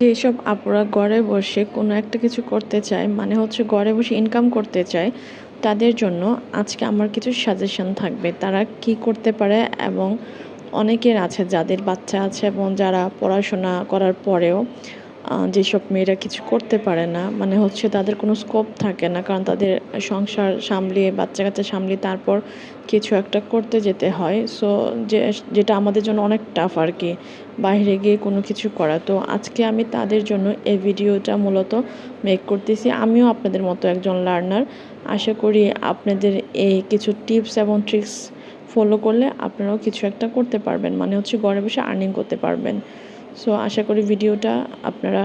যেসব আপুরা ঘরে বসে কোনো একটা কিছু করতে চায় মানে হচ্ছে ঘরে বসে ইনকাম করতে চায়, তাদের জন্য আজকে আমার কিছু সাজেশন থাকবে। তারা কি করতে পারে এবং অনেকের আছে, যাদের বাচ্চা আছে এবং যারা পড়াশোনা করার পরেও যেসব মেয়েরা কিছু করতে পারে না মানে হচ্ছে তাদের কোনো স্কোপ থাকে না, কারণ তাদের সংসার সামলিয়ে বাচ্চা কাচ্চা সামলিয়ে তারপর কিছু একটা করতে যেতে হয়। সো যে, যেটা আমাদের জন্য অনেক টাফ আর কি, বাইরে গিয়ে কোনো কিছু করা। তো আজকে আমি তাদের জন্য এই ভিডিওটা মূলত মেক করতেছি। আমিও আপনাদের মতো একজন লার্নার আশা করি আপনাদের এই কিছু টিপস এবং ট্রিক্স ফলো করলে আপনারাও কিছু একটা করতে পারবেন। মানে হচ্ছে ঘরে বসে আর্নিং করতে পারবেন। সো আশা করি ভিডিওটা আপনারা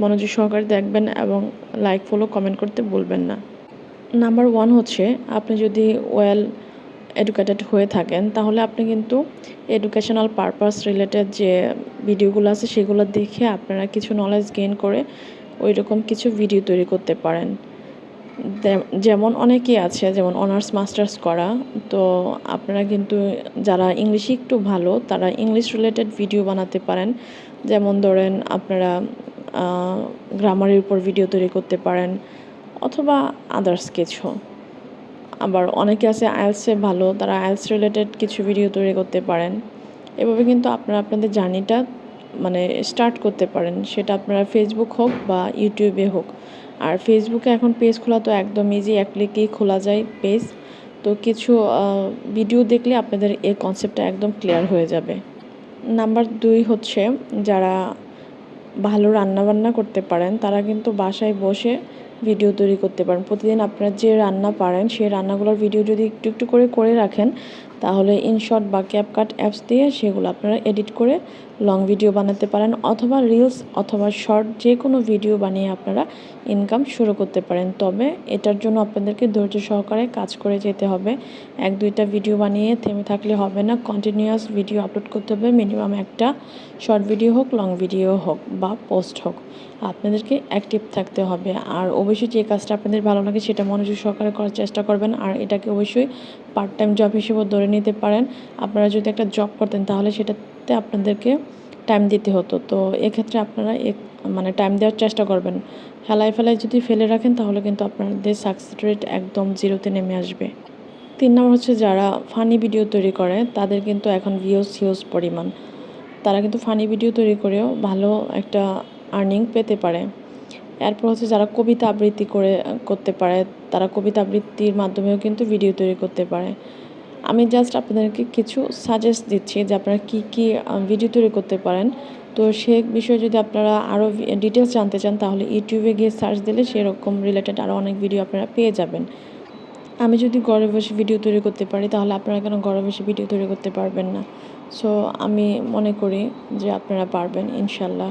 মনোযোগ সহকারে দেখবেন এবং লাইক ফলো কমেন্ট করতে বলবেন না। নাম্বার ওয়ান হচ্ছে, আপনি যদি ওয়েল এডুকেটেড হয়ে থাকেন, তাহলে আপনি কিন্তু এডুকেশনাল পারপাস রিলেটেড যে ভিডিওগুলো আছে, সেগুলো দেখে আপনারা কিছু নলেজ গেইন করে ওই রকম কিছু ভিডিও তৈরি করতে পারেন। যেমন অনেকেই আছে, যেমন অনার্স মাস্টার্স করা, তো আপনারা কিন্তু যারা ইংলিশে একটু ভালো, তারা ইংলিশ রিলেটেড ভিডিও বানাতে পারেন। যেমন ধরেন আপনারা গ্রামারের উপর ভিডিও তৈরি করতে পারেন, অথবা আদার্স কিছু। আবার অনেকে আছে আইএলসে ভালো, তারা আইএলস রিলেটেড কিছু ভিডিও তৈরি করতে পারেন। এভাবে কিন্তু আপনারা আপনাদের জার্নিটা মানে স্টার্ট করতে পারেন। সেটা আপনারা ফেসবুক হোক বা ইউটিউবে হোক। আর ফেসবুকে এখন পেজ খোলা তো একদম ইজি এক ক্লিকেই খোলা যায় পেজ তো কিছু ভিডিও দেখলে আপনাদের এই কনসেপ্টটা একদম ক্লিয়ার হয়ে যাবে। নাম্বার দুই হচ্ছে, যারা ভালো রান্না বান্না করতে পারেন, তারা কিন্তু বাসায় বসে ভিডিও তৈরি করতে পারেন। প্রতিদিন আপনারা যে রান্না পারেন, সেই রান্নাগুলোর ভিডিও যদি একটু একটু করে করে রাখেন তাহলে ইনশর্ট বা ক্যাপকাট অ্যাপস দিয়ে সেগুলো আপনারা এডিট করে লং ভিডিও বানাতে পারেন অথবা রিলস অথবা শর্ট যে কোনো ভিডিও বানিয়ে আপনারা ইনকাম শুরু করতে পারেন। তবে এটার জন্য আপনাদেরকে ধৈর্য সহকারে কাজ করে যেতে হবে। এক, দুইটা ভিডিও বানিয়ে থেমে থাকলে হবে না। কন্টিনিউয়াস ভিডিও আপলোড করতে হবে। মিনিমাম একটা শর্ট ভিডিও হোক লং ভিডিও হোক বা পোস্ট হোক। আপনাদেরকে অ্যাক্টিভ থাকতে হবে। আর অবশ্যই যে কাজটা আপনাদের ভালো লাগে সেটা মনোযোগ সহকারে করার চেষ্টা করবেন। আর এটাকে অবশ্যই পার্ট টাইম জব হিসেবেও ধরে নিতে পারেন। আপনারা যদি একটা জব করতেন, তাহলে সেটাতে আপনাদেরকে টাইম দিতে হতো। তো এক্ষেত্রে আপনারা এক- মানে টাইম দেওয়ার চেষ্টা করবেন। হেলায় ফেলায় যদি ফেলে রাখেন, তাহলে কিন্তু আপনাদের সাকসেস রেট একদম জিরোতে নেমে আসবে। তিন নম্বর হচ্ছে যারা ফানি ভিডিও তৈরি করে, তাদের কিন্তু এখন ভিউজ হিউজ পরিমাণ। তারা কিন্তু ফানি ভিডিও তৈরি করেও ভালো একটা আর্নিং পেতে পারে। এরপর হচ্ছে যারা কবিতা আবৃত্তি করে, করতে পারে, তারা কবিতা আবৃত্তির মাধ্যমেও কিন্তু ভিডিও তৈরি করতে পারে। আমি জাস্ট আপনাদেরকে কিছু সাজেস্ট দিচ্ছি যে আপনারা কী কী ভিডিও তৈরি করতে পারেন। তো সে বিষয়ে যদি আপনারা আরও ডিটেলস জানতে চান, তাহলে ইউটিউবে গিয়ে সার্চ দিলে সেরকম রিলেটেড আরও অনেক ভিডিও আপনারা পেয়ে যাবেন। আমি যদি ঘরে বসে ভিডিও তৈরি করতে পারি, তাহলে আপনারা কেন ঘরে বসে ভিডিও তৈরি করতে পারবেন না? সো আমি মনে করি যে আপনারা পারবেন, ইনশাল্লাহ।